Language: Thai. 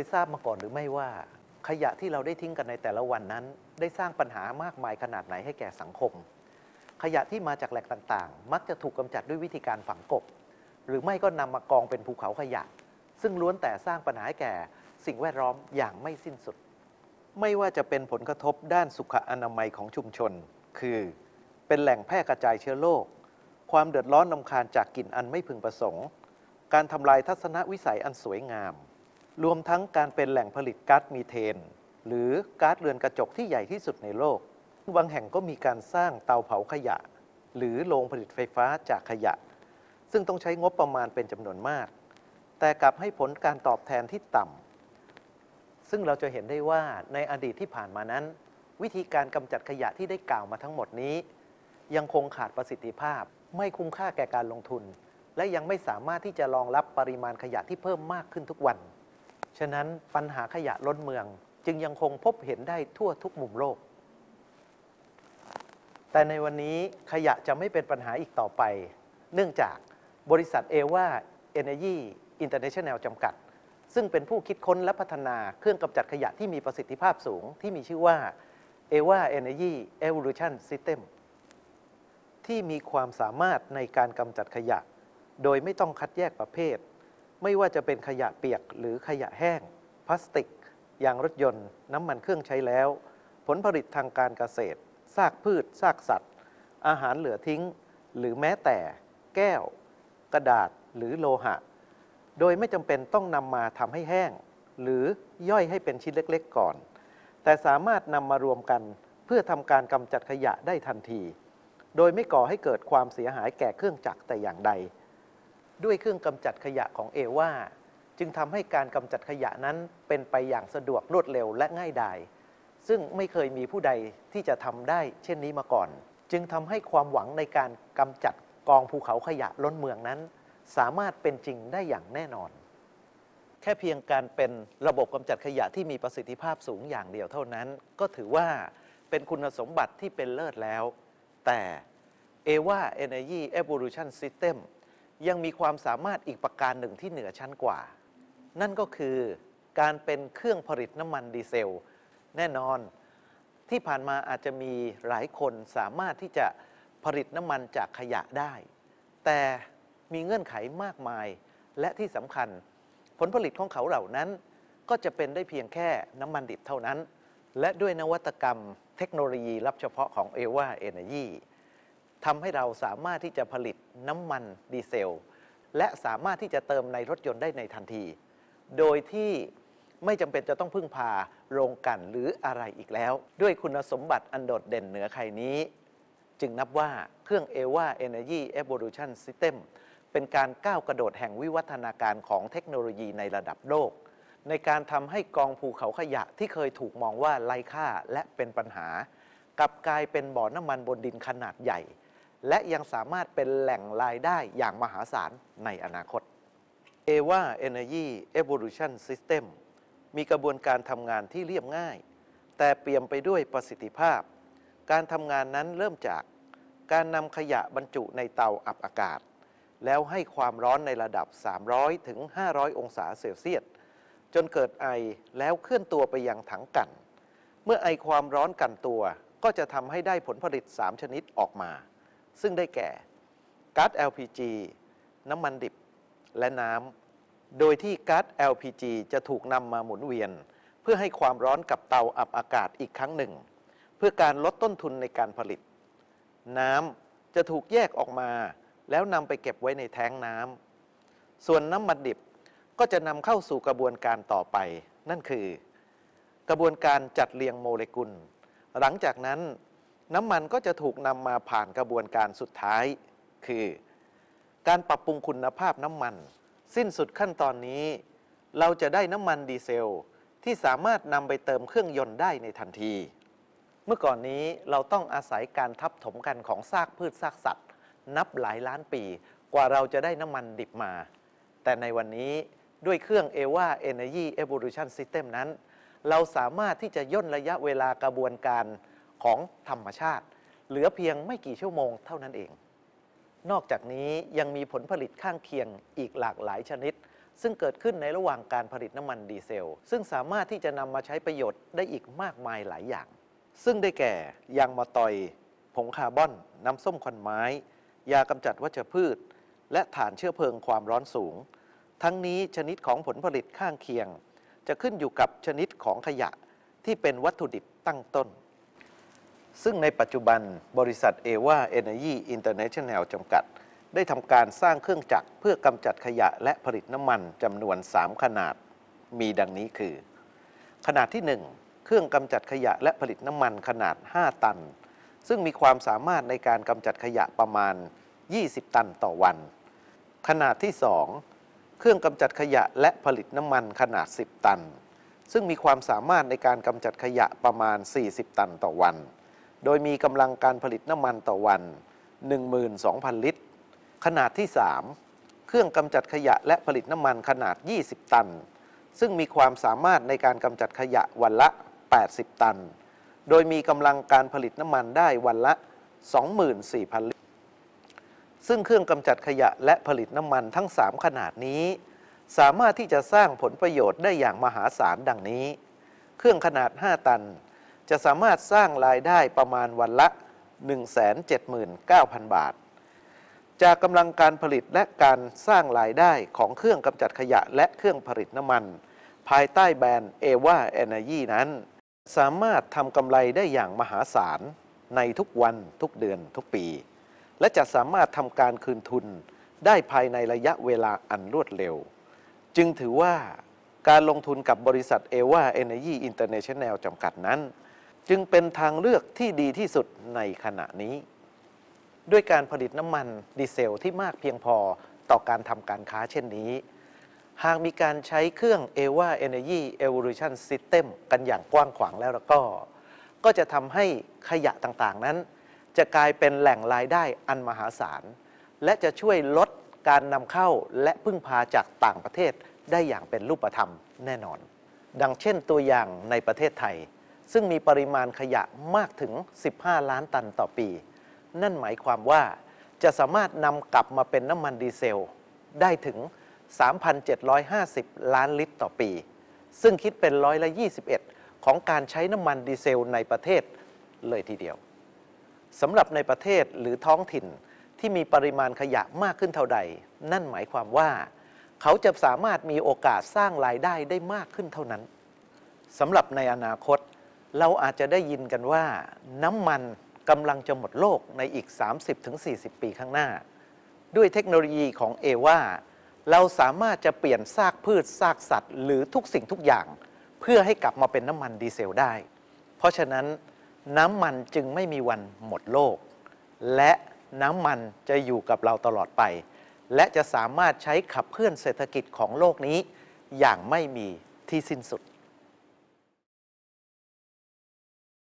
ยทราบมาก่อนหรือไม่ว่า ขยะที่เราได้ทิ้งกันในแต่ละวันนั้น ได้สร้างปัญหามากมายขนาดไหนให้แก่สังคม ขยะที่มาจากแหล่งต่างๆ มักจะถูกกำจัดด้วยวิธีการฝังกบ หรือไม่ก็นำมากองเป็นภูเขาขยะ ซึ่งล้วนแต่สร้างปัญหาให้แก่สิ่งแวดล้อมอย่างไม่สิ้นสุด ไม่ว่าจะเป็นผลกระทบด้านสุขอนามัยของชุมชน คือ เป็นแหล่งแพร่กระจายเชื้อโรคความเดือดร้อนนำคาญจากกลิ่นอันไม่พึงประสงค์ การทำลายทัศนวิสัยอันสวยงาม รวมทั้งการเป็นแหล่งผลิตก๊าซมีเทน หรือก๊าซเรือนกระจกที่ใหญ่ที่สุดในโลก บางแห่งก็มีการสร้างเตาเผาขยะ หรือโรงผลิตไฟฟ้าจากขยะ ซึ่งต้องใช้งบประมาณเป็นจำนวนมาก แต่กลับให้ผลการตอบแทนที่ต่ำ ซึ่งเราจะเห็นได้ว่าในอดีตที่ผ่านมานั้น วิธีการกำจัดขยะที่ได้กล่าวมาทั้งหมดนี้ ยังคงขาดประสิทธิภาพ ไม่คุ้มค่าแก่การลงทุน และยังไม่สามารถที่จะรองรับปริมาณขยะที่เพิ่มมากขึ้นทุกวัน ฉะนั้นปัญหาขยะล้นเมืองจึงยังคงพบเห็นได้ทั่วทุกมุมโลก แต่ในวันนี้ขยะจะไม่เป็นปัญหาอีกต่อไป เนื่องจากบริษัทเอวาเอเนจีอินเตอร์เนชั่นแนลจำกัด ซึ่งเป็นผู้คิดค้นและพัฒนาเครื่องกำจัดขยะที่มีประสิทธิภาพสูงที่มีชื่อว่า e v a Energy Evolution System ที่มีความสามารถในการกำจัดขยะ โดยไม่ต้องคัดแยกประเภท ไม่ว่าจะเป็นขยะเปียกหรือขยะแห้ง พลาสติกยางรถยนต์ น้ำมันเครื่องใช้แล้ว ผลผลิตทางการเกษตร ซากพืช ซากสัตว์ อาหารเหลือทิ้ง หรือแม้แต่ แก้ว กระดาษหรือโลหะ โดยไม่จำเป็นต้องนำมาทำให้แห้ง หรือย่อยให้เป็นชิ้นเล็ก ๆ ก่อน แต่สามารถนำมารวมกันเพื่อทำการกำจัดขยะได้ทันที โดยไม่ก่อให้เกิดความเสียหายแก่เครื่องจักรแต่อย่างใด ด้วยเครื่องกำจัดขยะของเอว่าจึงทำให้การกำจัดขยะนั้นเป็นไปอย่างสะดวกรวดเร็วและง่ายดาย ซึ่งไม่เคยมีผู้ใดที่จะทำได้เช่นนี้มาก่อน จึงทำให้ความหวังในการกำจัดกองภูเขาขยะล้นเมืองนั้น สามารถเป็นจริงได้อย่างแน่นอน แค่เพียงการเป็นระบบกำจัดขยะที่มีประสิทธิภาพสูงอย่างเดียวเท่านั้น ก็ถือว่าเป็นคุณสมบัติที่เป็นเลิศแล้ว แต่ a v a Energy Evolution System ยังมีความสามารถอีกประการหนึ่งที่เหนือชั้นกว่า นั่นก็คือการเป็นเครื่องผลิตน้ำมันดีเซล แน่นอนที่ผ่านมาอาจจะมีหลายคนสามารถที่จะผลิตน้ำมันจากขยะได้ แต่มีเงื่อนไขมากมายและที่สำคัญ ผลผลิตของเขาเหล่านั้นก็จะเป็นได้เพียงแค่น้ำมันดิบเท่านั้น และด้วยนวัตกรรมเทคโนโลยีลับเฉพาะของ a v a Energy ทำให้เราสามารถที่จะผลิตน้ำมันดีเซล และสามารถที่จะเติมในรถยนต์ได้ในทันที โดยที่ไม่จำเป็นจะต้องพึ่งพาโรงกลั่นหรืออะไรอีกแล้ว ด้วยคุณสมบัติอันโดดเด่นเหนือใครนี้ จึงนับว่าเครื่อง a v a Energy Evolution System เป็นการก้าวกระโดดแห่งวิวัฒนาการของเทคโนโลยีในระดับโลก ในการทำให้กองภูเขาขยะที่เคยถูกมองว่าไร้ค่าและเป็นปัญหา กลับกลายเป็นบ่อน้ำมันบนดินขนาดใหญ่ และยังสามารถเป็นแหล่งรายได้อย่างมหาศาลในอนาคต a v a Energy Evolution System มีกระบวนการทำงานที่เรียบง่าย แต่เปี่ยมไปด้วยประสิทธิภาพ การทำงานนั้นเริ่มจาก การนำขยะบรรจุในเตาอับอากาศ แล้วให้ความร้อนในระดับ 300 ถึง 500 องศาเซลเซียส จนเกิดไอแล้วเคลื่อนตัวไปยังถังกัน เมื่อไอความร้อนกันตัว ก็จะทำให้ได้ผลผลิต 3 ชนิดออกมา ซึ่งได้แก่ก๊าซ LPG น้ำมันดิบและน้ำ โดยที่ก๊าซ LPG จะถูกนำมาหมุนเวียน เพื่อให้ความร้อนกับเตาอับอากาศอีกครั้งหนึ่ง เพื่อการลดต้นทุนในการผลิต น้ำจะถูกแยกออกมา แล้วนำไปเก็บไว้ในแท้งน้ำ ส่วนน้ำมันดิบก็จะนำเข้าสู่กระบวนการต่อไป นั่นคือ กระบวนการจัดเรียงโมเลกุล หลังจากนั้น น้ำมันก็จะถูกนำมาผ่านกระบวนการสุดท้าย คือ การปรับปรุงคุณภาพน้ำมัน สิ้นสุดขั้นตอนนี้ เราจะได้น้ำมันดีเซล ที่สามารถนำไปเติมเครื่องยนต์ได้ในทันที เมื่อก่อนนี้เราต้องอาศัยการทับถมกันของซากพืชซากสัตว์ นับหลายล้านปี กว่าเราจะได้น้ำมันดิบมา แต่ในวันนี้ด้วยเครื่อง e v a Energy Evolution System นั้น เราสามารถที่จะย่นระยะเวลากระบวนการ ของธรรมชาติ เหลือเพียงไม่กี่ชั่วโมงเท่านั้นเอง นอกจากนี้ยังมีผลผลิตข้างเคียงอีกหลากหลายชนิด ซึ่งเกิดขึ้นในระหว่างการผลิตน้ำมันดีเซล ซึ่งสามารถที่จะนำมาใช้ประโยชน์ได้อีกมากมายหลายอย่าง ซึ่งได้แก่ยางมะตอย ผงคาร์บอน น้ำส้มควันไม้ ยากำจัดวัชพืช และฐานเชื้อเพลิงความร้อนสูง ทั้งนี้ชนิดของผลผลิตข้างเคียง จะขึ้นอยู่กับชนิดของขยะที่เป็นวัตถุดิบตั้งต้น ซึ่งในปัจจุบันบริษัทเอวาเอเนจีอินเตอร์เนชั่นแนลจำกัด ได้ทำการสร้างเครื่องจักรเพื่อกำจัดขยะและผลิตน้ำมันจำนวน 3 ขนาด มีดังนี้คือ ขนาดที่ 1 เครื่องกำจัดขยะและผลิตน้ำมันขนาด 5 ตัน ซึ่งมีความสามารถในการกำจัดขยะประมาณ 20 ตันต่อวัน ขนาดที่ 2 เครื่องกำจัดขยะและผลิตน้ำมันขนาด 10 ตัน ซึ่งมีความสามารถในการกำจัดขยะประมาณ 40 ตันต่อวัน โดยมีกำลังการผลิตน้ำมันต่อวัน 12,000 ลิตร ขนาดที่ 3 เครื่องกำจัดขยะและผลิตน้ำมันขนาด 20 ตัน ซึ่งมีความสามารถในการกำจัดขยะวันละ 80 ตัน โดยมีกำลังการผลิตน้ำมันได้วันละ 24,000 ลิตร ซึ่งเครื่องกำจัดขยะและผลิตน้ำมันทั้ง 3 ขนาดนี้ สามารถที่จะสร้างผลประโยชน์ได้อย่างมหาศาลดังนี้ เครื่องขนาด 5 ตัน จะสามารถสร้างรายได้ประมาณวันละ 179,000 บาท จากกำลังการผลิตและการสร้างรายได้ของเครื่องกำจัดขยะและเครื่องผลิตน้ำมัน ภายใต้แบรนด์เอวาเอเนจีนั้น สามารถทำกำไรได้อย่างมหาศาลในทุกวันทุกเดือนทุกปี และจะสามารถทำการคืนทุนได้ภายในระยะเวลาอันรวดเร็ว จึงถือว่าการลงทุนกับบริษัทเอวาเอเนจีอินเตอร์เนชั่นแนลจำกัดนั้น จึงเป็นทางเลือกที่ดีที่สุดในขณะนี้ ด้วยการผลิตน้ำมันดีเซลที่มากเพียงพอต่อการทำการค้าเช่นนี้ หากมีการใช้เครื่อง e v a Energy Evolution System กันอย่างกว้างขวางแล้วแล้วก็ ก็จะทำให้ขยะต่างๆนั้น จะกลายเป็นแหล่งรายได้อันมหาศาล และจะช่วยลดการนำเข้าและพึ่งพาจากต่างประเทศได้อย่างเป็นรูปธรรมแน่นอน ดังเช่นตัวอย่างในประเทศไทย ซึ่งมีปริมาณขยะมากถึง 15 ล้านตันต่อปี นั่นหมายความว่าจะสามารถนำกลับมาเป็นน้ำมันดีเซล ได้ถึง 3,750 ล้านลิตรต่อปี ซึ่งคิดเป็นร้อยละ 21 ของการใช้น้ำมันดีเซลในประเทศเลยทีเดียวสำหรับในประเทศหรือท้องถิ่นที่มีปริมาณขยะมากขึ้นเท่าใด นั่นหมายความว่า เขาจะสามารถมีโอกาสสร้างรายได้ได้มากขึ้นเท่านั้นสำหรับในอนาคต เราอาจจะได้ยินกันว่าน้ำมันกำลังจะหมดโลกในอีก 30-40 ปีข้างหน้า ด้วยเทคโนโลยีของเอวาเราสามารถจะเปลี่ยนซากพืชซากสัตว์ หรือทุกสิ่งทุกอย่าง เพื่อให้กลับมาเป็นน้ำมันดีเซลได้ เพราะฉะนั้นน้ำมันจึงไม่มีวันหมดโลก และน้ำมันจะอยู่กับเราตลอดไป และจะสามารถใช้ขับเคลื่อนเศรษฐกิจของโลกนี้ อย่างไม่มีที่สิ้นสุด